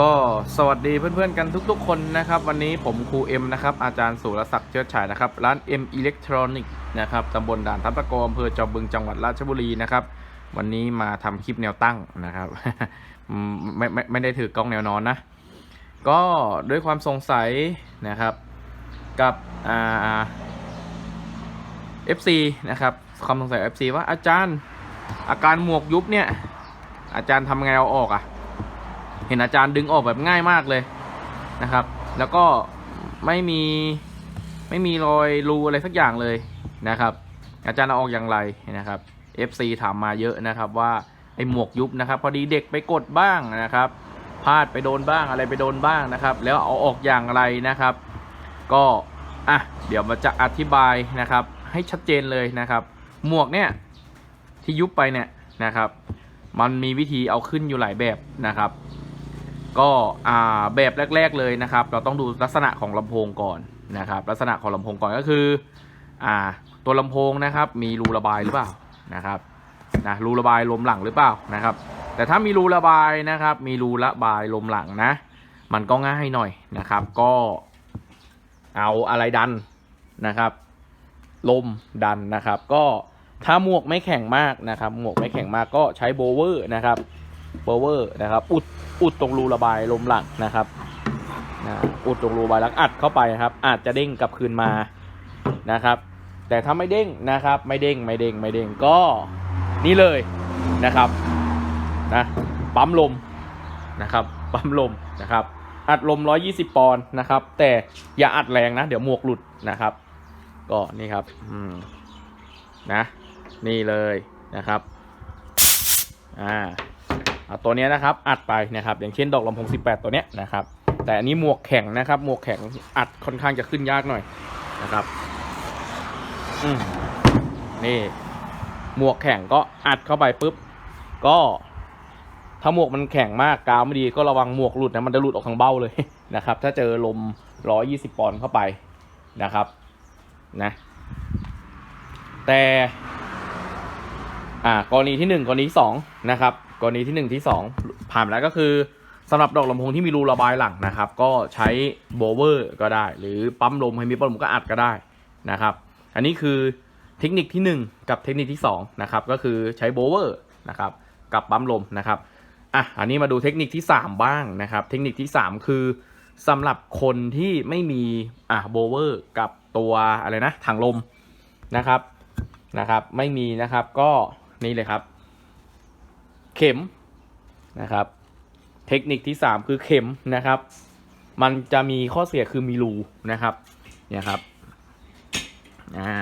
ก็สวัสดีเพื่อนๆกันทุกๆ คนนะครับ วันนี้ผมครูเอ็มนะครับ อาจารย์สุรศักดิ์เชื้อฉายนะครับ ร้าน M Electronic นะครับตำบลด่านทับตะกอำเภอจอมบึงจังหวัดราชบุรีนะครับ วันนี้มาทำคลิปแนวตั้งนะครับไม่ไม่ไม่ได้ถือกล้องแนวนอนนะ ก็ด้วยความสงสัยนะครับกับอ่า FC นะครับความสงสัย FC ว่าอาจารย์อาการหมวกยุบเนี่ย อาจารย์ทำไงเอาออกอะ่ะ เห็นอาจารย์ดึงออกแบบง่ายมากเลยนะครับ แล้วก็ไม่มีไม่มีรอยรูอะไรสักอย่างเลยนะครับ อาจารย์เอาออกอย่างไรนะครับ FC ถามมาเยอะนะครับว่าไอหมวกยุบนะครับ พอดีเด็กไปกดบ้างนะครับพลาดไปโดนบ้างอะไรไปโดนบ้างนะครับ แล้วเอาออกอย่างไรนะครับ ก็อะเดี๋ยวมาจะอธิบายนะครับ ให้ชัดเจนเลยนะครับ หมวกเนี่ยที่ยุบไปเนี่ยนะครับ มันมีวิธีเอาขึ้นอยู่หลายแบบนะครับ ก็แบบแรก ๆเลยนะครับ เราต้องดูลักษณะของลำโพงก่อนนะครับ ลักษณะของลำโพงก่อนก็คืออ่าตัวลำโพงนะครับ มีรูระบายหรือเปล่านะครับนะรูระบายลมหลังหรือเปล่านะครับ แต่ถ้ามีรูระบายนะครับ มีรูระบายลมหลังนะ มันก็ง่ายหน่อยนะครับ ก็เอาอะไรดันนะครับ ลมดันนะครับ ก็ถ้าหมวกไม่แข็งมากนะครับ หมวกไม่แข็งมากก็ใช้โบเวอร์นะครับโบเวอร์นะครับ อุด อุดตรงรูระบายลมหลังนะครับอุดตรงรูระบายหลังอัดเข้าไปครับ อาจจะเด้งกลับคืนมานะครับ แต่ถ้าไม่เด้งนะครับ ไม่เด้งไม่เด้งไม่เด้งก็นี่เลยนะครับนะปั๊มลมนะครับปั๊มลมนะครับ อัดลม 120 ปอนด์นะครับ แต่อย่าอัดแรงนะ เดี๋ยวหมวกหลุดนะครับ ก็นี่ครับอืมนะ นี่เลยนะครับ อ่า ตัวนี้นะครับอัดไปนะครับ อย่างเช่นดอกลำโพง18 ตัวเนี้ยนะครับ แต่อันนี้หมวกแข็งนะครับ หมวกแข็งอัดค่อนข้างจะขึ้นยากหน่อยนะครับอืมนี่หมวกแข็งก็อัดเข้าไปปุ๊บ ก็ถ้าหมวกมันแข็งมากกาวไม่ดีก็ระวังหมวกหลุดนะมันจะหลุดออกทางเบ้าเลยนะครับ ถ้าเจอลม 120 ปอนด์เข้าไปนะครับนะแต่อ่ากรณีที่หนึ่งกรณีที่สองนะครับ กรณีที่หนึ่งที่สองผ่านแล้วก็คือสำหรับดอกลำโพงที่มีรูระบายหลังนะครับ ก็ใช้โบเวอร์ก็ได้ หรือปั๊มลมให้มีปั๊มลมก็อัดก็ได้นะครับ อันนี้คือเทคนิคที่หนึ่งกับเทคนิคที่สองนะครับก็คือใช้โบเวอร์นะครับกับปั๊มลมนะครับอะอันนี้มาดูเทคนิคที่ 3 บ้างนะครับ เทคนิคที่ 3 คือสำหรับคนที่ไม่มีอะโบเวอร์กับตัวอะไรนะถังลมนะครับนะครับ ไม่มีนะครับก็นี่เลยครับ เข็มนะครับ เทคนิคที่ 3 คือเข็มนะครับ มันจะมีข้อเสียคือมีรูนะครับเนี่ยครับอ่า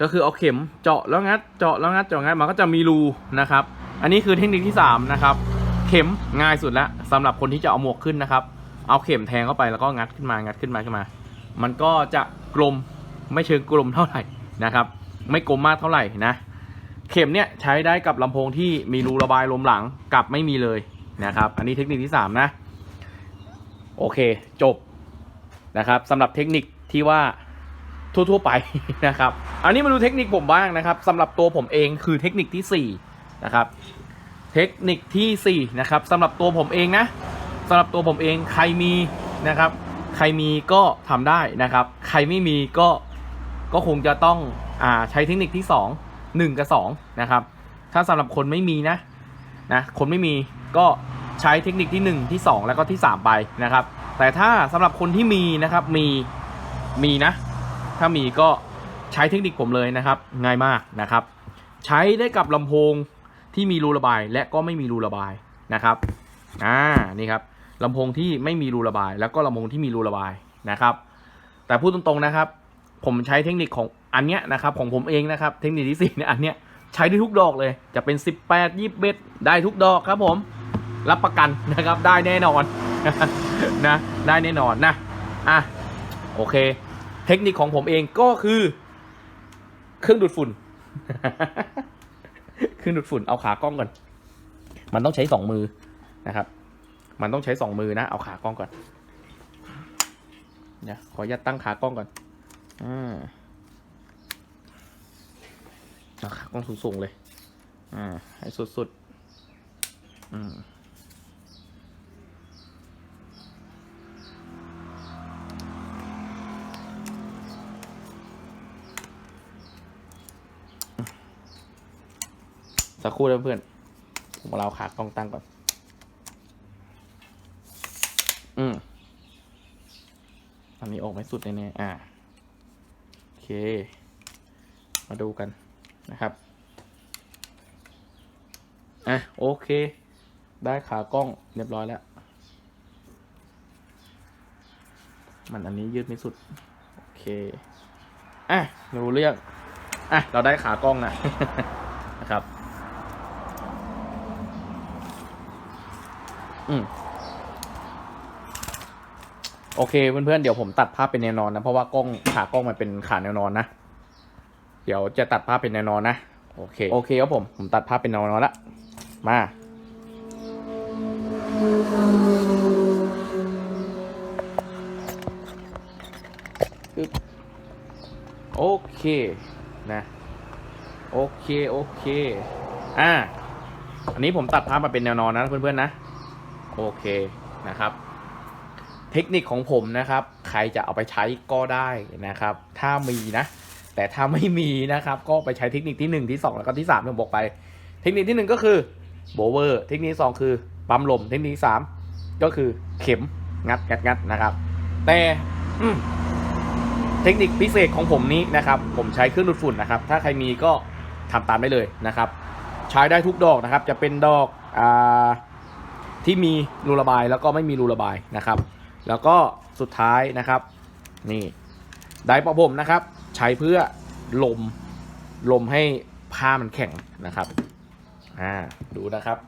ก็คือเอาเข็มเจาะแล้วงัดเจาะแล้วงัดเจาะงัดมันก็จะมีรูนะครับ อันนี้คือเทคนิคที่ 3 นะครับ เข็มง่ายสุดแล้วสำหรับคนที่จะเอาหมวกขึ้นนะครับ เอาเข็มแทงเข้าไปแล้วก็งัดขึ้นมางัดขึ้นมาขึ้นมา มันก็จะกลมไม่เชิงกลมเท่าไหร่นะครับ ไม่กลมมากเท่าไหร่นะ เข็มเนี่ยใช้ได้กับลำโพงที่มีรูระบายลมหลังกับไม่มีเลยนะครับ อันนี้เทคนิคที่ 3 นะ โอเคจบนะครับสำหรับเทคนิคที่ว่าทั่ว ๆ ไปนะครับ อันนี้มาดูเทคนิคผมบ้างนะครับสำหรับตัวผมเองคือเทคนิคที่4นะครับเทคนิคทีสี่4นะครับสำหรับตัวผมเองนะสำหรับตัวผมเองใครมีนะครับ ใครมีก็ทำได้นะครับ ใครไม่มีก็ก็คงจะต้องอ่าใช้เทคนิคที่ 2 1 กับ 2 นะครับ ถ้าสำหรับคนไม่มีนะนะคนไม่มีก็ใช้เทคนิคที่ 1 ที่ 2 แล้วก็ที่ 3 ไปนะครับ แต่ถ้าสำหรับคนที่มีนะครับมีมีนะ ถ้ามีก็ใช้เทคนิคผมเลยนะครับ ง่ายมากนะครับ ใช้ได้กับลำโพงที่มีรูระบายและก็ไม่มีรูระบายนะครับอ่านี่ครับลำโพงที่ไม่มีรูระบาย แล้วก็ลำโพงที่มีรูระบายนะครับ แต่พูดตรงๆนะครับ ผมใช้เทคนิคของ อันเนี้ยนะครับของผมเองนะครับเทคนิคที่สี่เนี่ยอันเนี้ยใช้ได้ทุกดอกเลยจะเป็น 18 20เบ็ดได้ทุกดอกครับผมรับประกันนะครับได้แน่นอนนะได้แน่นอนนะอะโอเค เทคนิคของผมเองก็คือ เครื่องดูดฝุ่น เครื่องดูดฝุ่นเอาขากล้องก่อน มันต้องใช้สองมือนะครับ มันต้องใช้สองมือนะ เอาขากล้องก่อนเนี่ยขออนุญาตั้งขากล้องก่อนอ่า นะคะกล้องสูงๆเลย อ่า ให้สุดๆ อืมสักครู่นะเพื่อน ผมเราขากล้องตั้งก่อน อืมอันนี้ออกไม่สุดแน่ๆอ่า โอเค มาดูกัน นะครับ อะโอเค ได้ขากล้องเรียบร้อยแล้ว มันอันนี้ยืดไม่สุด โอเค อะรู้เรื่อง อะ เราได้ขากล้องนะนะครับ อืมโอเคเพื่อนๆเดี๋ยวผมตัดภาพเป็นแนวนอนนะ เพราะว่ากล้องขากล้องมันเป็นขาแนวนอนนะ เดี๋ยวจะตัดภาพเป็นแนวนอนนะ โอเค โอเคครับผม ผมตัดภาพเป็นแนวนอนละ มาปึ๊บโอเค นะ โอเค โอเค อ่า อันนี้ผมตัดภาพมาเป็นแนวนอนนะเพื่อนๆนะ โอเค นะครับเทคนิคของผมนะครับ ใครจะเอาไปใช้ก็ได้นะครับ ถ้ามีนะ แต่ถ้าไม่มีนะครับก็ไปใช้เทคนิคที่ 1 ที่ 2 แล้วก็ที่3ที่ผมบอกไป เทคนิคที่ 1 ก็คือโบเวอร์เทคนิคที่2คือปั๊มลมเทคนิคที่3ก็คือเข็มงัดงัดงัดนะครับ แต่เทคนิคพิเศษของผมนี้นะครับ ผมใช้เครื่องดูดฝุ่นนะครับ ถ้าใครมีก็ทำตามได้เลยนะครับ ใช้ได้ทุกดอกนะครับ จะเป็นดอกอที่มีรูระบายแล้วก็ไม่มีรูระบายนะครับ แล้วก็สุดท้ายนะครับ นี่ ไดร์ประผมนะครับ ใช้เพื่อลมลมให้ผ้ามันแข็งนะครับอ่าดูนะครับ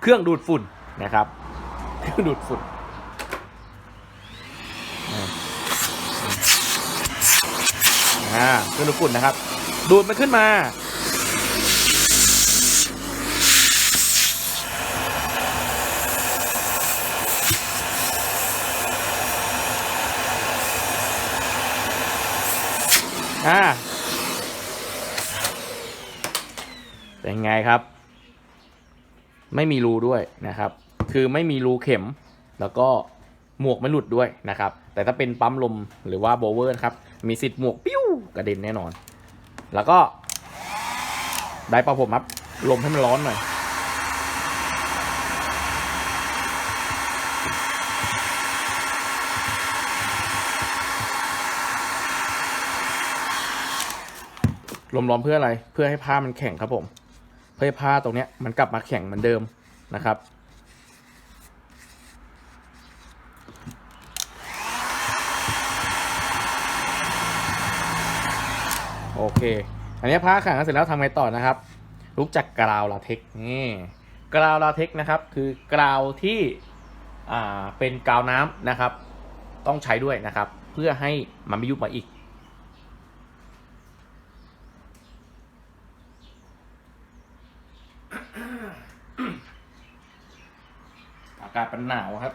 เครื่องดูดฝุ่นนะครับ เครื่องดูดฝุ่นอ่าอ่าเครื่องดูดฝุ่นนะครับ ดูดมันขึ้นมา อ่าเป็นไงครับ ไม่มีรูด้วยนะครับ คือไม่มีรูเข็ม แล้วก็หมวกไม่หลุดด้วยนะครับ แต่ถ้าเป็นปั๊มลมหรือว่าโบเวอร์ครับ มีสิทธิ์หมวกปิ้วกระเด็นแน่นอน แล้วก็ได้ปะผมครับ ลมให้มันร้อนหน่อย ลมร้อนเพื่ออะไร เพื่อให้ผ้ามันแข็งครับผม เพื่อให้ผ้าตรงเนี้ยมันกลับมาแข็งเหมือนเดิมนะครับ โอเค อันนี้ผ้าแข็งเสร็จแล้วทำไงต่อนะครับรู้จักกราวลาเทคนี่กราวลาเทคนะครับ คือกราวที่อ่าเป็นกาวน้ำนะครับ ต้องใช้ด้วยนะครับ เพื่อให้มันไม่ยุบมาอีก อากาศ มันหนาวครับ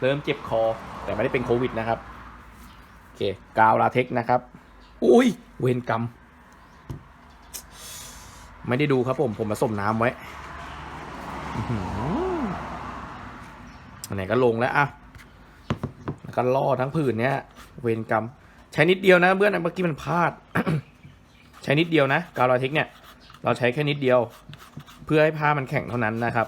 เริ่มเจ็บคอ แต่ไม่ได้เป็นโควิดนะครับ โอเค กาวลาเทคนะครับ อุ้ย เวรกรรม ไม่ได้ดูครับผม ผมผสมน้ำไว้อันไหนก็ลงแล้วอะแล้วก็ล่อทั้งผืนเนี้ย เวรกรรม ใช้นิดเดียวนะเพื่อนเมื่อกี้มันพลาด ใช้นิดเดียวนะ กาวลาเทคเนี่ย เราใช้แค่นิดเดียว เพื่อให้ผ้ามันแข็งเท่านั้นนะครับ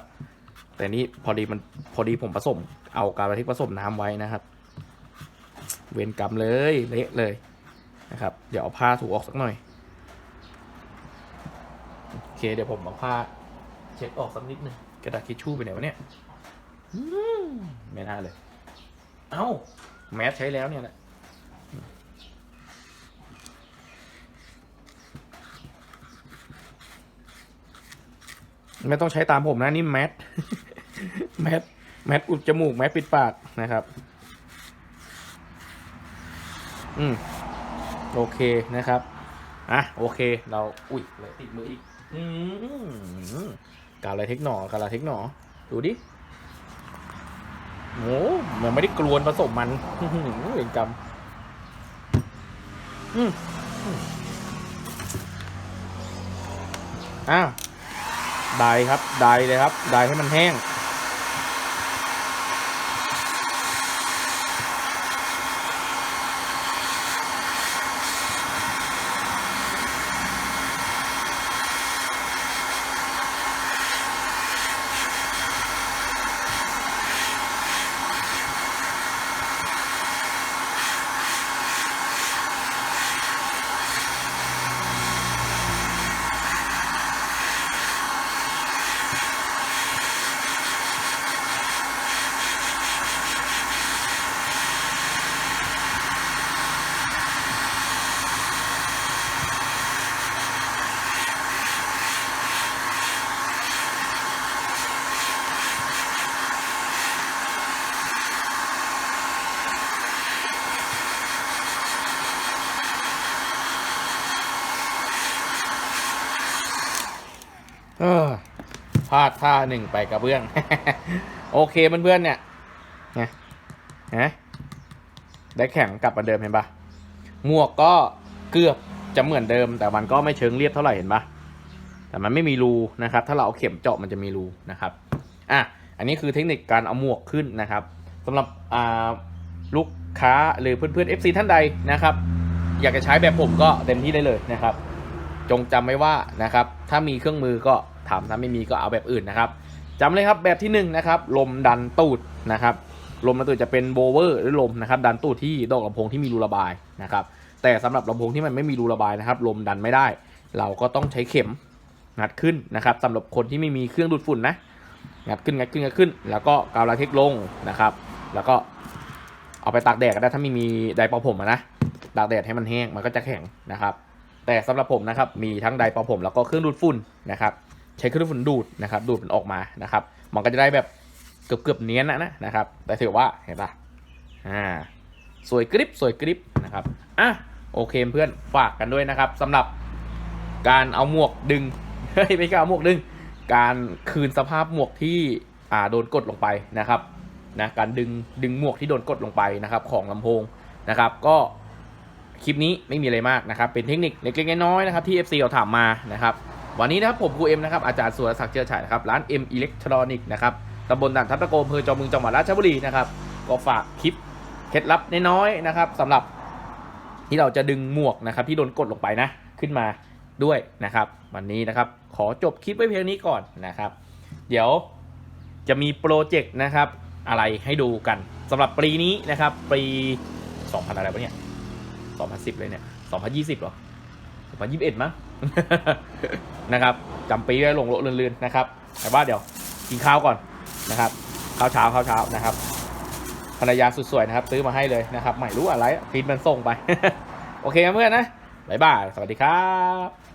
แต่นี่พอดีมันพอดีผมผสม เอากาวลาเทคผสมน้ำไว้นะครับ เวรกรรมเลยเละเลยนะครับ เดี๋ยวเอาผ้าถูออกสักหน่อยโอเค เดี๋ยวผมเอาผ้าเช็ดออกสักนิดหนึงกระดาษทิชชู่ไปไหนวะเนี่ยไม่น่าเลย เอ้า แมสใช้แล้วเนี่ยแหละ ไม่ต้องใช้ตามผมนะนี่แมสแมสแมสอุดจมูกแมสปิดปากนะครับ อืมโอเคนะครับอะโอเค เราอุ้ยเลยติดมืออีก อืมกาลาเทคหนอกาลาเทคหนอดูดิโอ้มันไม่ได้กลวนผสมมันอื้อหือเวรกรรมอืมอืมอ้าว ไดครับไดเลยครับไดให้มันแห้ง พลาดท่าหนึ่งไปกระเบื้อง โอเคเพื่อนๆเนี่ยไงฮะได้แข่งกลับมาเดิมเห็นปะหมวกก็เกือบจะเหมือนเดิม แต่มันก็ไม่เชิงเรียบเท่าไหร่เห็นปะแต่มันไม่มีรูนะครับ ถ้าเราเอาเข็มเจาะมันจะมีรูนะครับอะอันนี้คือเทคนิคการเอาหมวกขึ้นนะครับสำหรับอ่าลูกค้าหรือเพื่อนๆ FC ท่านใดนะครับ อยากจะใช้แบบผมก็เต็มที่ได้เลยนะครับ จงจำไว้ว่านะครับ ถ้ามีเครื่องมือก็ ทำถ้าไม่มีก็เอาแบบอื่นนะครับจำเลยครับแบบที่หนึ่งนะครับลมดันตูดนะครับลมดันตูดจะเป็นโบเวอร์หรือลมนะครับดันตูดที่ดอกลำโพงที่มีรูระบายนะครับแต่สำหรับลำโพงที่มันไม่มีรูระบายนะครับลมดันไม่ได้ เราก็ต้องใช้เข็มงัดขึ้นนะครับสำหรับคนที่ไม่มีเครื่องดูดฝุ่นนะงัดขึ้นงัดขึ้นงัดขึ้น แล้วก็กาวลาเทคลงนะครับ แล้วก็เอาไปตากแดดก็ได้ถ้าไม่มีไดร์เป่าผมนะตากแดดให้มันแห้งมันก็จะแข็งนะครับ แต่สำหรับผมนะครับมีทั้งไดร์เป่าผมแล้วก็เครื่องดูดฝุ่นนะครับ ใช้เครื่องดูดฝุ่นดูดนะครับ ดูดมันออกมานะครับ มันก็จะได้แบบเกือบเกือบๆเนียนนะนะนะครับ แต่ถือว่าเห็นปะอ่าสวยกริบสวยกริบนะครับอะโอเคเพื่อนฝากกันด้วยนะครับสำหรับการเอาหมวกดึงเฮ้ยไม่ใช่เอาหมวกดึง การคืนสภาพหมวกที่อ่าโดนกดลงไปนะครับนะการดึงดึงหมวกที่โดนกดลงไปนะครับ ของลำโพงนะครับ ก็คลิปนี้ไม่มีอะไรมากนะครับ เป็นเทคนิคเล็กๆน้อยๆนะครับที่ FC เราถามมานะครับ วันนี้นะครับผมครูเอ็มนะครับอาจารย์สุรศักดิ์เจือฉายนะครับร้าน M Electronic นะครับตำบลด่านทับตะโกอำเภอจอมบึงจังหวัดราชบุรีนะครับก็ฝากคลิปเคล็ดลับน้อยๆนะครับสำหรับที่เราจะดึงหมวกนะครับที่โดนกดลงไปนะขึ้นมาด้วยนะครับวันนี้นะครับขอจบคลิปไว้เพียงนี้ก่อนนะครับ เดี๋ยวจะมีโปรเจกต์นะครับอะไรให้ดูกันสำหรับปีนี้นะครับปี2000 อะไรวะเนี่ย2010 เลยเนี่ย 2020หรอ 2021 มั้ง นะครับจำปีได้หลงโลเลือนๆนะครับ แต่ว่าเดี๋ยวกินข้าวก่อนนะครับข้าวเช้าข้าวเช้านะครับภรรยาสุดสวยนะครับ ซื้อมาให้เลยนะครับไม่รู้อะไรฟีดมันส่งไป โอเคเพื่อนนะบ๊ายบาย สวัสดีครับ